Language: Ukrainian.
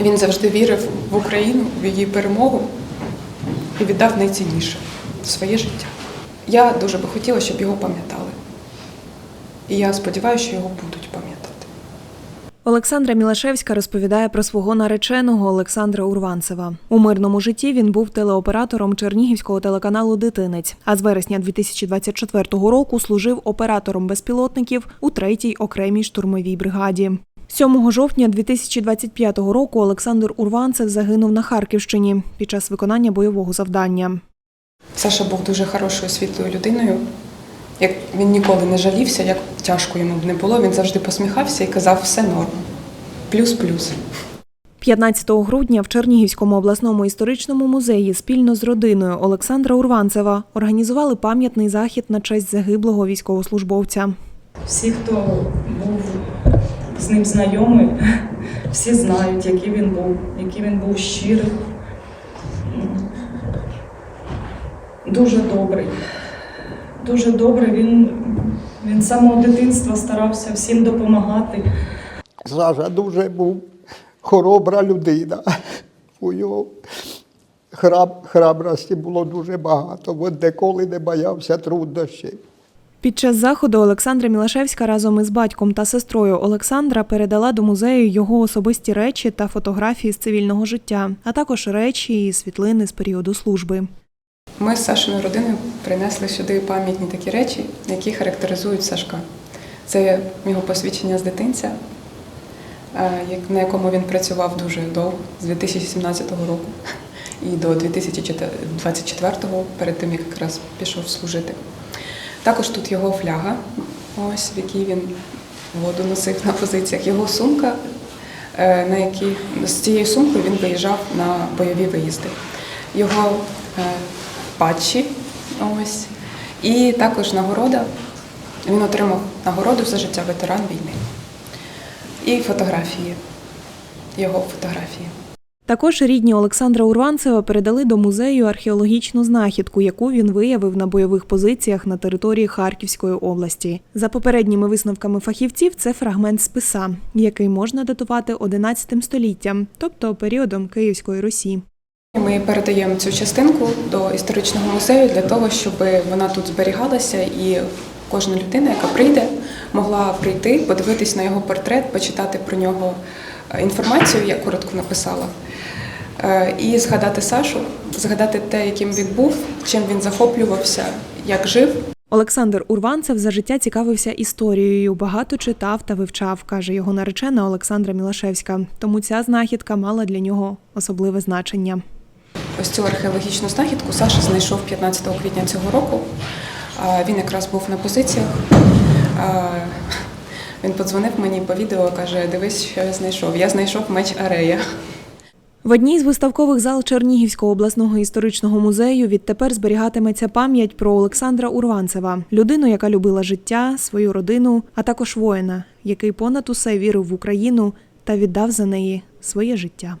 Він завжди вірив в Україну, в її перемогу і віддав найцінніше своє життя. Я дуже би хотіла, щоб його пам'ятали. І я сподіваюся, що його будуть пам'ятати. Олександра Мілашевська розповідає про свого нареченого Олександра Урванцева. У мирному житті він був телеоператором Чернігівського телеканалу Дитинець. А з вересня 2024 року служив оператором безпілотників у 3-й окремій штурмовій бригаді. 7 жовтня 2025 року Олександр Урванцев загинув на Харківщині під час виконання бойового завдання. Саша був дуже хорошою світлою людиною. Як він ніколи не жалівся, як тяжко йому б не було, він завжди посміхався і казав все норм. Плюс-плюс. 15 грудня в Чернігівському обласному історичному музеї спільно з родиною Олександра Урванцева організували пам'ятний захід на честь загиблого військовослужбовця. Всі, хто з ним знайомий, всі знають, який він був, який він був щирий. Дуже добрий. Дуже добрий. Він, він з самого дитинства старався всім допомагати. Саша дуже був хоробра людина. У нього храб, храбрості було дуже багато. От ніколи не боявся труднощів. Під час заходу Олександра Мілашевська разом із батьком та сестрою Олександра передала до музею його особисті речі та фотографії з цивільного життя, а також речі і світлини з періоду служби. Ми з Сашиною родиною принесли сюди пам'ятні такі речі, які характеризують Сашка. Це його посвідчення з дитинця, е, на якому він працював дуже довго, з 2017 року і до 2024, перед тим, як якраз пішов служити. Також тут його фляга, ось в якій він воду носив на позиціях, його сумка, е, на якій з цією сумкою він виїжджав на бойові виїзди. Його е, патчі, ось, і також нагорода. Він отримав нагороду за життя ветеран війни. І фотографії, його фотографії. Також рідні Олександра Урванцева передали до музею археологічну знахідку, яку він виявив на бойових позиціях на території Харківської області. За попередніми висновками фахівців, це фрагмент списа, який можна датувати 11 століттям, тобто періодом Київської Русі. Ми передаємо цю частинку до історичного музею для того, щоб вона тут зберігалася і кожна людина, яка прийде, могла прийти, подивитись на його портрет, почитати про нього інформацію, я коротко написала, е, і згадати Сашу, згадати те, яким він був, чим він захоплювався, як жив. Олександр Урванцев за життя цікавився історією, багато читав та вивчав, каже його наречена Олександра Мілашевська. Тому ця знахідка мала для нього особливе значення. Ось цю археологічну знахідку Саша знайшов 15 квітня цього року. Він якраз був на позиціях. Він подзвонив мені по відео, каже: Дивись, що я знайшов. Я знайшов меч Арея. В одній з виставкових зал Чернігівського обласного історичного музею відтепер зберігатиметься пам'ять про Олександра Урванцева, людину, яка любила життя, свою родину, а також воїна, який понад усе вірив в Україну та віддав за неї своє життя.